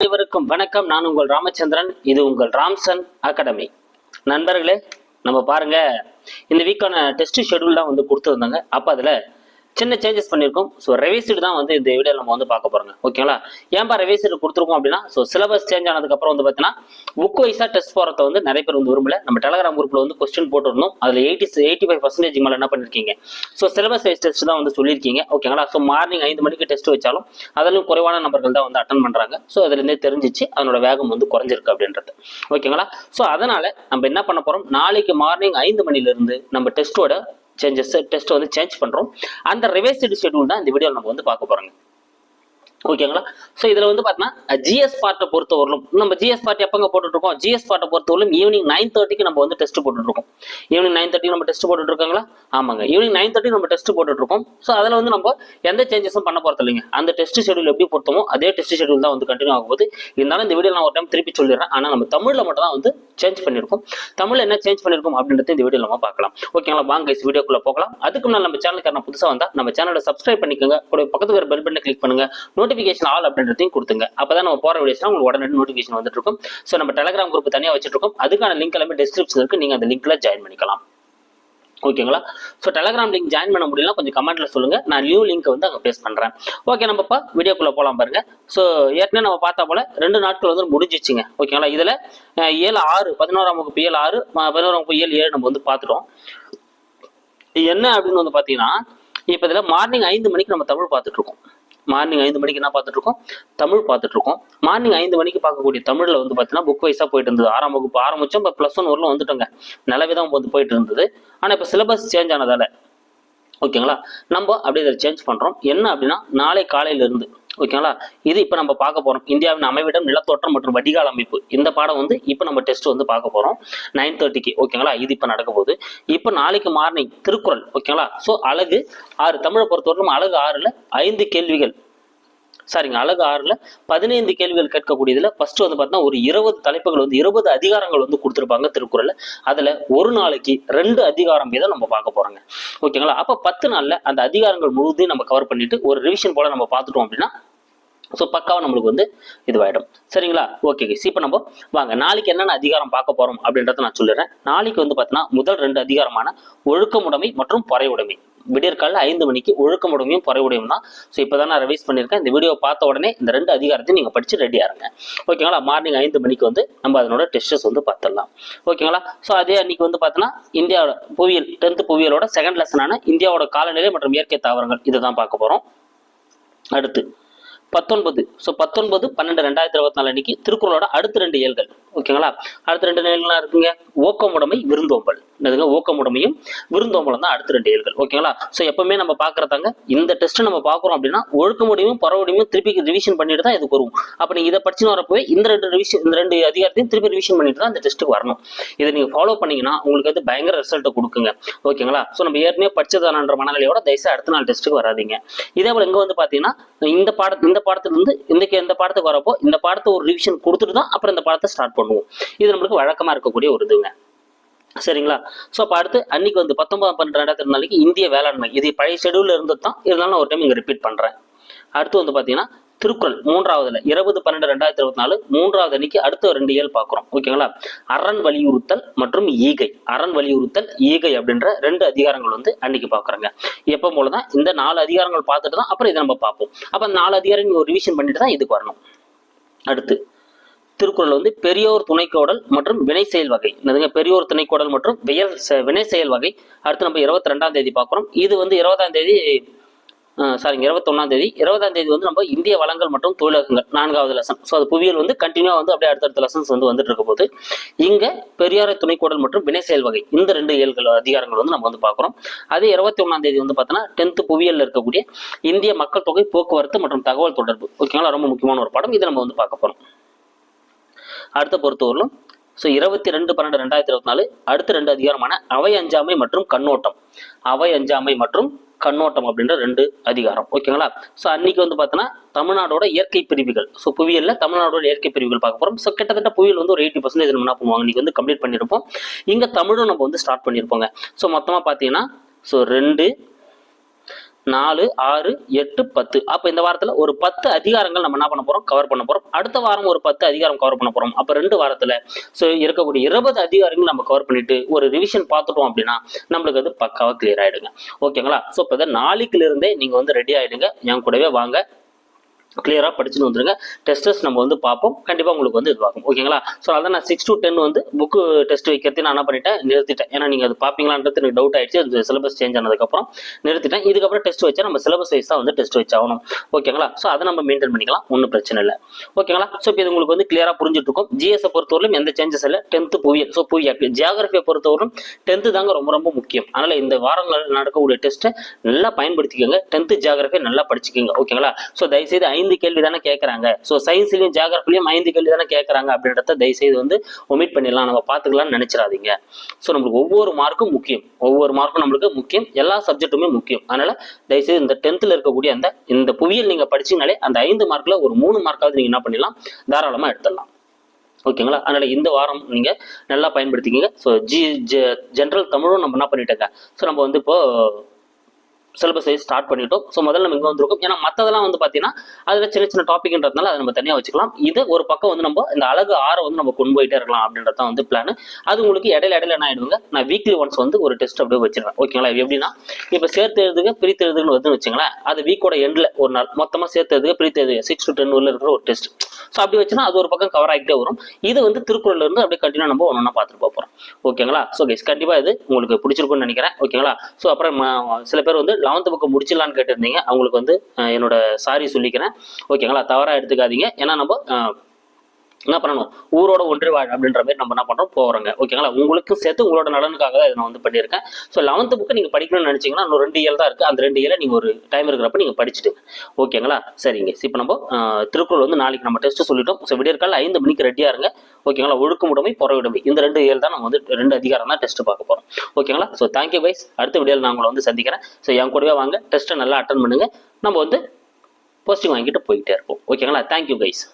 அனைவருக்கும் வணக்கம். நான் உங்கள் ராமச்சந்திரன். இது உங்கள் ராம்சன் அகாடமி. நண்பர்களே நம்ம பாருங்க. இந்த வீக்கான டெஸ்ட் ஷெடியூல் தான் வந்து கொடுத்துருந்தாங்க. அப்போ அதில் சின்ன சேஞ்சஸ் பண்ணியிருக்கோம் ஸோ ரெவைஸ்டு தான் வந்து இந்த வீடியோ நம்ம வந்து பார்க்க போகிறோங்க ஓகேங்களா ஏன்பா ரெவைஸ்டு கொடுத்துருக்கோம் அப்படின்னா ஸோ சிலபஸ் சேஞ்ச் ஆனதுக்கப்புறம் வந்து பார்த்தீங்கன்னா புக் வைஸாக டெஸ்ட் போகிறத வந்து நிறைய பேர் வந்து விரும்பல. நம்ம டெலகிராம் குரூப்பில் வந்து கொஸ்டின் போட்டுருந்தோம். அதில் எயிட்டி எயிட்டி ஃபைவ் பர்சன்டேஜ் மேலே என்ன பண்ணியிருக்கீங்க ஸோ சிலபஸ் வைஸ் டெஸ்ட் தான் வந்து சொல்லியிருக்கீங்க. ஓகேங்களா ஸோ மார்னிங் ஐந்து மணிக்கு டெஸ்ட் வச்சாலும் அதிலும் குறைவான நபர்கள் தான் வந்து அட்டன் பண்ணுறாங்க ஸோ அதுலேருந்தே தெரிஞ்சிச்சு அதனோட வேகம் வந்து குறைஞ்சிருக்கு அப்படின்றது. ஓகேங்களா ஸோ அதனால் நம்ம என்ன பண்ண போகிறோம் நாளைக்கு மார்னிங் ஐந்து மணிலேருந்து நம்ம டெஸ்ட்டோட சேஞ்சஸ் டெஸ்ட் வந்து சேஞ்ச் பண்ணுறோம் அந்த ரிவைஸ்டு ஷெட்யூல் தான் இந்த வீடியோவில் நம்ம வந்து பார்க்க போகிறோங்க ஓகேங்களா ஸோ இதில் வந்து பார்த்தீங்கன்னா ஜிஎஸ் பார்ட்டை பொறுத்தவரையிலும் நம்ம ஜிஎஸ் பார்ட் எப்போங்க போட்டுட்ருக்கோம்? ஜிஎஸ் பார்ட்டை பொறுத்தவரையிலும் ஈவினிங் நைன் தேர்ட்டிக்கு நம்ம வந்து டெஸ்ட் போட்டுட்ருக்கோம். ஈவினிங் நைன் தேர்ட்டிக்கு நம்ம டெஸ்ட் போட்டுட்ருக்காங்களா? ஆமாங்க. ஈவினிங் நைன் தேர்ட்டி நம்ம டெஸ்ட் போட்டுட்ருக்கோம். ஸோ அதில் வந்து நம்ம எந்த சேஞ்சஸும் பண்ண போகிறது இல்லைங்க. அந்த டெஸ்ட் ஷெடியூல் எப்படி பொறுத்தமோ அதே டெஸ்ட் ஷெடியூல் தான் வந்து கண்டினியூ ஆகும் போது இருந்தாலும் இந்த வீடியோ நான் ஒரு டைம் திருப்பி சொல்லிடுறேன். ஆனால் நம்ம தமிழில் மட்டும் தான் வந்து சேஞ்ச் பண்ணியிருக்கோம் தமிழில் என்ன சேஞ்ச் பண்ணியிருக்கோம் அப்படின்றத இந்த வீடியோ நம்ம பார்க்கலாம். ஓகேங்களா வாங்க guys, வீடியோக்குள்ள போகலாம். அதுக்கு முன்னாடி நம்ம சேனலுக்கு நான் புதுசாக வந்தால் நம்ம சேனலை சப்ஸ்கிரைப் பண்ணிக்கோங்க. கூட பக்கத்துக்கு ஒரு பெல் பட்டனை கிளிக் பண்ணுங்க. நோட்டிஃபிகேஷன் ஆல் அப்படின்றதையும் கொடுத்துங்க. அப்பதான் நம்ம போற வீடியோஸ்லாம் உங்களுக்கு உடனே நோட்டிஃபிகேஷன் வந்துட்டு இருக்கும் ஸோ நம்ம டெலிகிராம் குரூப் தனியாக வச்சுட்டு இருக்கோம் அதுக்கான லிங்க் எல்லாமே டிஸ்கிரிப்ஷன் இருக்கு. நீங்க அந்த லிங்க்ல ஜாயின் பண்ணிக்கலாம். ஓகேங்களா ஸோ டெலகிராம் லிங்க் ஜாயின் பண்ண முடியலாம் கொஞ்சம் கமெண்ட்ல சொல்லுங்க. நான் நியூ லிங்க் வந்து அங்கே பேஸ் பண்றேன். ஓகே நம்ம இப்போ வீடியோக்குள்ள போகலாம் பாருங்க. ஸோ ஏற்கனவே நம்ம பார்த்தா போல ரெண்டு நாட்கள் வந்து முடிஞ்சிச்சுங்க ஓகேங்களா இதுல ஏழு ஆறு பதினோராம் வகுப்பு ஏழு ஆறு பதினோராம் வகுப்பு ஏழு ஏழு நம்ம வந்து பார்த்துட்டோம். என்ன அப்படின்னு வந்து பார்த்தீங்கன்னா இப்போ இதில் மார்னிங் ஐந்து மணிக்கு நம்ம தமிழ் பார்த்துட்டு இருக்கோம் மார்னிங் ஐந்து மணிக்கு என்ன பார்த்துட்டு இருக்கோம் தமிழ் பார்த்துட்டு இருக்கோம் மார்னிங் ஐந்து மணிக்கு பார்க்கக்கூடிய தமிழில் வந்து பார்த்தீங்கன்னா புக் வைஸாக போயிட்டு இருந்தது ஆறாம் வகுப்பு ஆரம்பிச்சோம் இப்போ ப்ளஸ் ஒன் வரலாம் வந்துட்டோங்க. நிலவே தான் வந்து போயிட்டு இருந்தது ஆனால் இப்போ சிலபஸ் சேஞ்ச் ஆனதால ஓகேங்களா நம்ம அப்படியே இதை சேஞ்ச் பண்ணுறோம் என்ன அப்படின்னா நாளை காலையிலிருந்து ஓகேங்களா இது இப்போ நம்ம பார்க்க போகிறோம் இந்தியாவின் அமைவிடம் நிலத்தோற்றம் மற்றும் வடிகால் அமைப்பு. இந்த பாடம் வந்து இப்போ நம்ம டெஸ்ட் வந்து பார்க்க போகிறோம் நைன் தேர்ட்டிக்கு ஓகேங்களா இது இப்போ நடக்க போகுது. இப்போ நாளைக்கு மார்னிங் திருக்குறள். ஓகேங்களா ஸோ அழகு ஆறு. தமிழை பொறுத்தவரைக்கும் அழகு ஆறில் ஐந்து கேள்விகள். சாரிங்க அழகு ஆறில் பதினைந்து கேள்விகள் கேட்கக்கூடியதில் ஃபர்ஸ்ட் வந்து பார்த்தீங்கன்னா ஒரு இருபது தலைப்புகள் வந்து இருபது அதிகாரங்கள் வந்து கொடுத்துருப்பாங்க திருக்குறளில். அதில் ஒரு நாளைக்கு ரெண்டு அதிகாரம் வீதம் நம்ம பார்க்க போகிறோங்க ஓகேங்களா? அப்போ பத்து நாளில் அந்த அதிகாரங்கள் முழுதையும் நம்ம கவர் பண்ணிட்டு ஒரு ரிவிஷன் போல் நம்ம பார்த்துட்டோம் அப்படின்னா ஸோ பக்காவாக நம்மளுக்கு வந்து இதுவாயிடும். சரிங்களா? ஓகே கைஸ் இப்போ நம்ம வாங்க நாளைக்கு என்னென்ன அதிகாரம் பார்க்க போகிறோம் அப்படின்றத நான் சொல்லிடுறேன். நாளைக்கு வந்து பார்த்தீங்கன்னா முதல் ரெண்டு அதிகாரமான ஒழுக்கமுடைமை மற்றும் பொறையுடைமை. விடியற்காலில் ஐந்து மணிக்கு ஒழுக்கமுடைமையும் பொறையுடையும் தான். ஸோ இப்போ தான் நான் ரிவைஸ் பண்ணியிருக்கேன். இந்த வீடியோ பார்த்த உடனே இந்த ரெண்டு அதிகாரத்தையும் நீங்கள் படித்து ரெடியாக இருங்க. ஓகேங்களா மார்னிங் ஐந்து மணிக்கு வந்து நம்ம அதனோட டெஸ்டஸ் வந்து பார்த்துடலாம். ஓகேங்களா ஸோ அதே அன்னைக்கு வந்து பார்த்தோன்னா இந்தியாவோட புவியியல் டென்த்து புவியியலோட செகண்ட் லெசனான இந்தியாவோட காலநிலை மற்றும் இயற்கை தாவரங்கள் இதை தான் பார்க்க போகிறோம் அடுத்து பத்தொன்பது. ஸோ பத்தொன்பது பன்னெண்டு ரெண்டாயிரத்தி இருபத்தி நாலு அன்னைக்கு திருக்குறளோட அடுத்த ரெண்டு ஏழ்கள் ஓகேங்களா? அடுத்த ரெண்டு ஏழ்லாம் இருக்குங்க. ஓக்கமுடைமை விருந்தோம்பல். என்னதுங்க? ஓக்கமுடைமையும் விருந்தோம்பலும் தான் அடுத்த ரெண்டு ஏழ்கள் ஓகேங்களா? ஸோ எப்பவுமே நம்ம பார்க்கறதாங்க இந்த டெஸ்ட் நம்ம பார்க்குறோம் அப்படின்னா ஒழுக்கமுடியும் பரவடையும் திருப்பி ரிவிஷன் பண்ணிட்டு தான் இதுக்கு வரும். அப்போ நீங்கள் இதை படிச்சு வரப்போவே இந்த ரெண்டு ரிவிஷன் இந்த ரெண்டு அதிகாரத்தையும் திருப்பி ரிவிஷன் பண்ணிட்டு தான் இந்த டெஸ்ட்டுக்கு வரணும். இதை நீங்கள் ஃபாலோ பண்ணீங்கன்னா உங்களுக்கு வந்து பயங்கர ரிசல்ட்டை கொடுக்குங்க. ஓகேங்களா? ஸோ நம்ம ஏற்கனவே படிச்சதானன்ற மனநிலையோட தயவுசெய்து அடுத்த நாள் டெஸ்ட்டுக்கு வராதீங்க. இதே போல் இங்கே வந்து பார்த்தீங்கன்னா இந்த பாடத்து இந்த பாடத்துலேருந்து இன்றைக்கி இந்த இந்த பாடத்துக்கு வரப்போ இந்த பாடத்தை ஒரு ரிவிஷன் கொடுத்துட்டு தான் அப்புறம் இந்த பாடத்தை ஸ்டார்ட் பண்ணுவோம் இது நம்மளுக்கு வழக்கமா இருக்கக்கூடிய ஒரு இதுங்க. சரிங்களா? ஸோ அப்போ அடுத்து அன்னைக்கு வந்து பத்தொன்பதாம் பன்னெண்டு ரெண்டாயிரத்தி நாளைக்கு இந்திய வேளாண்மை. இது பழைய ஷெடியூல்ல இருந்தது தான். இருந்தாலும் ஒரு டைம் இங்கே ரிப்பீட் பண்றேன். அடுத்து வந்து பார்த்தீங்கன்னா திருக்குறள் மூன்றாவதுல இருபது பன்னெண்டு ரெண்டாயிரத்தி இருபத்தி நாலு மூன்றாவது அன்னைக்கு அடுத்த ரெண்டு இயல் பார்க்குறோம் ஓகேங்களா? அரண் வலியுறுத்தல் மற்றும் ஈகை. அரண் வலியுறுத்தல் ஈகை அப்படின்ற ரெண்டு அதிகாரங்கள் வந்து அன்னைக்கு பார்க்குறாங்க எப்போ போல தான் இந்த நாலு அதிகாரங்கள் பார்த்துட்டு தான் அப்புறம் இதை நம்ம பார்ப்போம். அப்போ நாலு அதிகாரம் ஒரு ரிவிஷன் பண்ணிட்டு தான் இதுக்கு வரணும். அடுத்து திருக்குறள் வந்து பெரியோர் துணைக்கோடல் மற்றும் வினை செயல் வகை. என்னதுங்க? பெரியோர் துணைக்கோடல் மற்றும் வியல் வினை செயல் வகை. அடுத்து நம்ம இருபத்தி ரெண்டாம் தேதி பார்க்குறோம். இது வந்து இருபதாம் தேதி சாரிங்க இருபத்தொன்னாம் தேதி. இருபதாம் தேதி வந்து நம்ம இந்திய வளங்கள் மற்றும் தொழிலகங்கள் நான்காவது லெசன் ஸோ அது புவியியல் வந்து கண்டினியூவாக வந்து அப்படியே அடுத்தடுத்த லெசன்ஸ் வந்து வந்துட்டு இருக்க போது இங்கே பெரியார துணைக்கோடல் மற்றும் வினை செயல் வகை. இந்த ரெண்டு இயல்கள் அதிகாரங்கள் வந்து நம்ம வந்து பார்க்குறோம். அதே இருபத்தி ஒன்றாம் தேதி வந்து பார்த்தோன்னா டென்த்து புவியியல்ல இருக்கக்கூடிய இந்திய மக்கள் தொகை போக்குவரத்து மற்றும் தகவல் தொடர்பு. ஓகேங்களா? ரொம்ப முக்கியமான ஒரு படம். இதை நம்ம வந்து பார்க்க போகிறோம் அடுத்த பொறுத்தவரையிலும் ஸோ இருபத்தி ரெண்டு பன்னெண்டு ரெண்டாயிரத்தி இருபத்தி நாலு அடுத்த ரெண்டு அதிகாரமான அவை அஞ்சாமை மற்றும் கண்ணோட்டம். அவை அஞ்சாமை மற்றும் கண்ணோட்டம் அப்படின்ற ரெண்டு அதிகாரம். ஓகேங்களா? ஸோ அன்னைக்கு வந்து பார்த்தோன்னா தமிழ்நாடோட இயற்கை பிரிவுகள். ஸோ புவியியல்ல தமிழ்நாடோட இயற்கை பிரிவுகள் பார்க்க போகிறோம் ஸோ கிட்டத்தட்ட புவியில் வந்து ஒரு எயிட்டி பர்சன்டேஜ் நம்ம என்ன பண்ணுவாங்க? இன்னைக்கு வந்து கம்ப்ளீட் பண்ணியிருப்போம் இங்கே தமிழும் நம்ம வந்து ஸ்டார்ட் பண்ணியிருப்போங்க ஸோ மொத்தமாக பார்த்தீங்கன்னா ஸோ ரெண்டு நாலு ஆறு எட்டு பத்து. அப்போ இந்த வாரத்தில் ஒரு பத்து அதிகாரங்கள் நம்ம என்ன பண்ண போகிறோம் கவர் பண்ண போகிறோம் அடுத்த வாரம் ஒரு பத்து அதிகாரம் கவர் பண்ண போகிறோம் அப்போ ரெண்டு வாரத்தில் ஸோ இருக்கக்கூடிய இருபது அதிகாரங்கள் நம்ம கவர் பண்ணிட்டு ஒரு ரிவிஷன் பார்த்துட்டோம் அப்படின்னா நம்மளுக்கு அது பக்காவாக கிளியர் ஆகிடுங்க ஓகேங்களா ஸோ இப்போ நாளைக்குலேருந்தே நீங்கள் வந்து ரெடி ஆகிடுங்க என் கூடவே வாங்க. கிளியராக படிச்சுட்டு வந்துருங்க. டெஸ்டர்ஸ் நம்ம வந்து பார்ப்போம். கண்டிப்பாக உங்களுக்கு வந்து இதுவாகும். ஓகேங்களா ஸோ அதான் நான் சிக்ஸ் டு டென் வந்து புக்கு டெஸ்ட் வைக்கிறது நான் என்ன பண்ணிட்டேன்? நிறுத்திட்டேன். ஏன்னா நீங்கள் அது பார்ப்பீங்களான்றது எனக்கு டவுட் ஆயிடுச்சு. அது சிலபஸ் சேஞ்ச் ஆனதுக்கப்புறம் நிறுத்திட்டேன். இதுக்கப்புறம் டெஸ்ட் வச்சா நம்ம சிலபஸ் வைஸ் தான் வந்து டெஸ்ட் வச்சாகணும். ஓகேங்களா ஸோ அதை நம்ம மெயின்டைன் பண்ணிக்கலாம். ஒன்றும் பிரச்சனை இல்லை. ஓகேங்களா ஸோ இப்போ இது உங்களுக்கு வந்து கிளியராக புரிஞ்சுட்டு இருக்கும் ஜிஎஸை பொறுத்தவரையிலும் எந்த சேஞ்சஸ் இல்லை. டென்த்து புவியல் ஸோ புவியாக்கு ஜியாகிரபியை பொறுத்தவரையும் டென்த்து தாங்க ரொம்ப ரொம்ப முக்கியம். அதனால் இந்த வாரங்கள் நடக்கக்கூடிய டெஸ்ட்டை நல்லா பயன்படுத்திக்கோங்க. டென்த்து ஜியாகிரபியை நல்லா படிச்சுக்கோங்க. ஓகேங்களா ஸோ தயவுசெய்து ஐந்து ஐந்து கேள்வி தானே கேட்குறாங்க ஸோ சயின்ஸ்லையும் ஜியாகிரபிலையும் ஐந்து கேள்வி தானே கேட்குறாங்க அப்படின்றத தயவுசெய்து வந்து ஒமிட் பண்ணிடலாம். நம்ம பார்த்துக்கலாம்னு நினச்சிடாதீங்க. ஸோ நம்மளுக்கு ஒவ்வொரு மார்க்கும் முக்கியம். ஒவ்வொரு மார்க்கும் நம்மளுக்கு முக்கியம். எல்லா சப்ஜெக்ட்டுமே முக்கியம். அதனால் தயவுசெய்து இந்த டென்த்தில் இருக்கக்கூடிய அந்த இந்த புவியியல் நீங்கள் படிச்சிங்கனாலே அந்த ஐந்து மார்க்கில் ஒரு மூணு மார்க்காவது நீங்கள் என்ன பண்ணிடலாம்? தாராளமாக எடுத்துடலாம். ஓகேங்களா? அதனால் இந்த வாரம் நீங்கள் நல்லா பயன்படுத்திக்கிங்க. ஸோ ஜி ஜென்ரல் தமிழும் நம்ம என்ன பண்ணிட்டேங்க? ஸோ நம்ம வந்து இப்போ சிலபஸை ஸ்டார்ட் பண்ணிட்டோம். ஸோ முதல்ல நம்ம இங்கே வந்திருக்கோம். ஏன்னா மற்றதெல்லாம் வந்து பார்த்தீங்கன்னா அதில் சின்ன சின்ன டாபிக்ன்றதுனால அதை நம்ம தனியாக வச்சுக்கலாம். இது ஒரு பக்கம் வந்து நம்ம இந்த அழகு ஆறை வந்து நம்ம கொண்டு போயிட்டே இருக்கலாம் அப்படின்றது தான் வந்து பிளான் அது உங்களுக்கு இடையில இடையில என்ன ஆயிடுங்க நான் வீக்லி ஒன்ஸ் வந்து ஒரு டெஸ்ட் அப்படியே வச்சிருவேன். ஓகேங்களா எப்படின்னா இப்போ சேர்த்து எழுதுக பிரித்து எழுதுன்னு வந்து வச்சுங்களேன் அது வீக்கோட எண்டில் ஒரு நாள் மொத்தமாக சேர்த்து எழுதுக பிரித்து எழுதுக சிக்ஸ் டு டென் உள்ள இருக்கிற ஒரு டெஸ்ட் ஸோ அப்படி வச்சுன்னா அது ஒரு பக்கம் கவர் ஆகிட்டே வரும். இது வந்து திருக்குறள் இருந்து அப்படியே கண்டினியூ நம்ம ஒன்று ஒன்றா பார்த்துட்டு போகிறோம் ஓகேங்களா? ஸோ கைஸ் கண்டிப்பாக இது உங்களுக்கு பிடிச்சிருக்கும்னு நினைக்கிறேன். ஓகேங்களா? ஸோ அப்புறம் சில பேர் வந்து லெவன்த் புக்கு முடிச்சிடலான்னு கேட்டிருந்தீங்க. அவங்களுக்கு வந்து என்னோட சாரி சொல்லிக்கிறேன். ஓகேங்களா? தவறாக எடுத்துக்காதீங்க. ஏன்னா நம்ம என்ன பண்ணணும்? ஊரோட ஒன்றி வாழ் அப்படின்ற மாதிரி நம்ம என்ன பண்ணுறோம் போகிறோங்க ஓகேங்களா உங்களுக்கும் சேர்த்து உங்களோட நலனுக்காக தான் இதை நான் வந்து பண்ணியிருக்கேன். ஸோ லெவன்த்து புக்கு நீங்கள் படிக்கணும்னு நினச்சிங்கன்னா இன்னும் ரெண்டு இயல் தான் இருக்குது அந்த ரெண்டு இயலை நீங்கள் ஒரு டைம் இருக்கிறப்ப நீங்கள் படிச்சுட்டு ஓகேங்களா சரிங்க. இப்போ நம்ம திருக்குறள் வந்து நாளைக்கு நம்ம டெஸ்ட்டு சொல்லிட்டோம். ஸோ விடியற்கால ஐந்து மணிக்கு ரெடியாக இருங்க. ஓகேங்களா ஒழுக்கமுடைமை புறவிடமை இந்த ரெண்டு இயல் தான் நம்ம வந்து ரெண்டு அதிகாரம் தான் டெஸ்ட் பார்க்க போகிறோம் ஓகேங்களா ஸோ தேங்க்யூ வைஸ் அடுத்த வீடியோவில் நான் உங்களை வந்து சந்திக்கிறேன். ஸோ என் கூடவே வாங்க. டெஸ்ட்டை நல்லா அட்டன் பண்ணுங்கள் நம்ம வந்து போஸ்டிங் வாங்கிட்டு போயிட்டே இருப்போம். ஓகேங்களா தேங்க்யூ கைஸ்